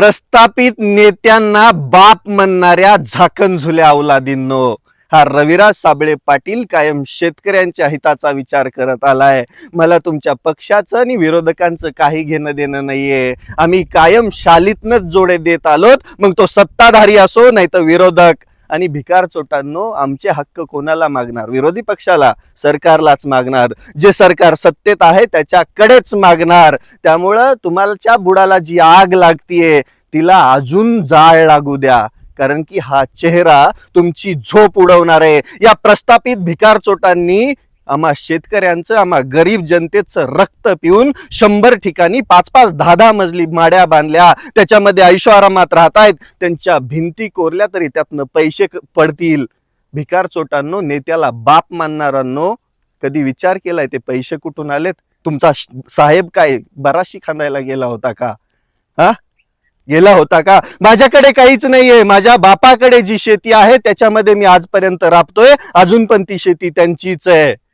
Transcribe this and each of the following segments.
प्रस्थापित नेत्यांना बाप म्हणणाऱ्या झाकण झुल्या अवलादींनो हा रविराज साबळे पाटील कायम शेतकऱ्यांच्या हिताचा विचार करत आलाय. मला तुमच्या पक्षाचं आणि विरोधकांचं काही घेणं देणं नाहीये. आम्ही कायम शालीतनच जोडे देत आलोत. मग तो सत्ताधारी असो नाही तर विरोधक. आणि भिकार चोटांनो आमचे हक्क कोणाला मागणार? विरोधी पक्षाला सरकारलाच मागणार. जे सरकार सत्तेत आहे त्याच्याकडेच मागणार. त्यामुळं तुम्हाला बुडाला जी आग लागतीये तिला अजून जाळ लागू द्या. कारण की हा चेहरा तुमची झोप उडवणार. आहे या प्रस्थापित भिकार चोटांनी आम्हा शेतकऱ्यांचं आम्हा गरीब जनतेचं रक्त पिऊन शंभर ठिकाणी पाच पाच दहा दहा मजली माड्या बांधल्या. त्याच्यामध्ये ऐशोआरामात राहतायत. त्यांच्या भिंती कोरल्या तरी त्यातनं पैसे पडतील. भिकार चोटांनो नेत्याला बाप मानणाऱ्यांनो कधी विचार केलाय ते पैसे कुठून आलेत? तुमचा साहेब काय बराशी खांदायला गेला होता का? हा? गेला होता का? माझ्याकडे काहीच नाहीये. माझ्या बापाकडे जी शेती आहे त्याच्यामध्ये मी आजपर्यंत राबतोय. अजून पण ती शेती त्यांचीच आहे.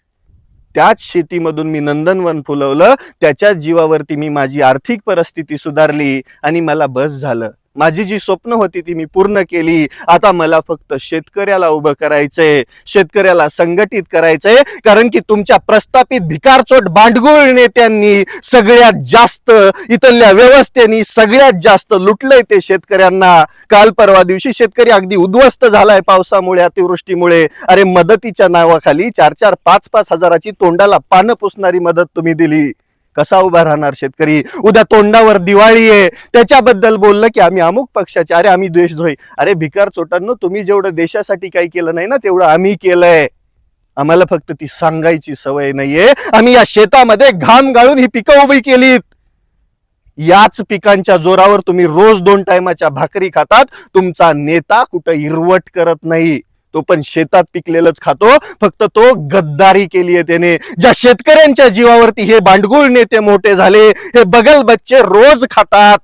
त्याच शेतीमधून मी नंदनवन फुलवलं त्याच्याच जीवावरती मी माझी आर्थिक परिस्थिती सुधारली आणि मला बस झालं. माझी जी स्वप्न होती ती मी पूर्ण केली. आता मला फक्त शेतकऱ्याला उभं करायचंय. शेतकऱ्याला संघटित करायचंय. कारण की तुमच्या प्रस्थापित भिकारचोट बांडगुळ नेत्यांनी सगळ्यात जास्त इथल्या व्यवस्थेनी सगळ्यात जास्त लुटलंय ते शेतकऱ्यांना. काल परवा दिवशी शेतकरी अगदी उद्ध्वस्त झालाय पावसामुळे अतिवृष्टीमुळे. अरे मदतीच्या नावाखाली चार चार पाच पाच हजाराची तोंडाला पानं पुसणारी मदत तुम्ही दिली. कसा उभा राहणार शेतकरी? उद्या तोंडावर दिवाळी आहे. त्याच्याबद्दल बोललं की आम्ही अमुक पक्षाचे. अरे आम्ही द्वेषद्रोही. अरे भिकार चोटांनो तुम्ही जेवढं देशासाठी काही केलं नाही ना तेवढं आम्ही केलंय. आम्हाला फक्त ती सांगायची सवय नाहीये. आम्ही या शेतामध्ये घाम गाळून ही पिकं उभी केलीत. याच पिकांच्या जोरावर तुम्ही रोज दोन टायमाच्या भाकरी खातात. तुमचा नेता कुठं इरवट करत नाही. तो पण शेतात पिकलेलंच खातो. फक्त तो गद्दारी केली आहे त्याने. ज्या शेतकऱ्यांच्या जीवावरती हे बांडगुळ नेते मोठे झाले हे बगल बच्चे रोज खातात.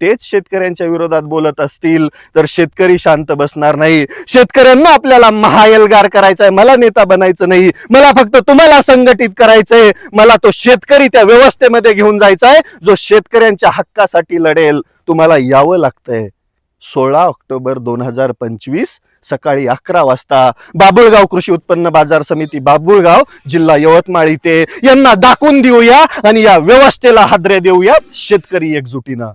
तेच शेतकऱ्यांच्या विरोधात बोलत असतील तर शेतकरी शांत बसणार नाही. शेतकऱ्यांना आपल्याला महायलगार करायचा आहे मला नेता बनायचं नाही. मला फक्त तुम्हाला संघटित करायचंय. मला तो शेतकरी त्या व्यवस्थेमध्ये घेऊन जायचा आहे जो शेतकऱ्यांच्या हक्कासाठी लढेल. तुम्हाला यावं लागतंय. सोळा ऑक्टोबर दोन हजार पंचवीस सकाळी अकरा वाजता बाबुळगाव कृषी उत्पन्न बाजार समिती बाबुळगाव जिल्हा यवतमाळ इथे यांना दाखवून देऊया आणि या व्यवस्थेला हादरे देऊया. शेतकरी एकजुटीनं.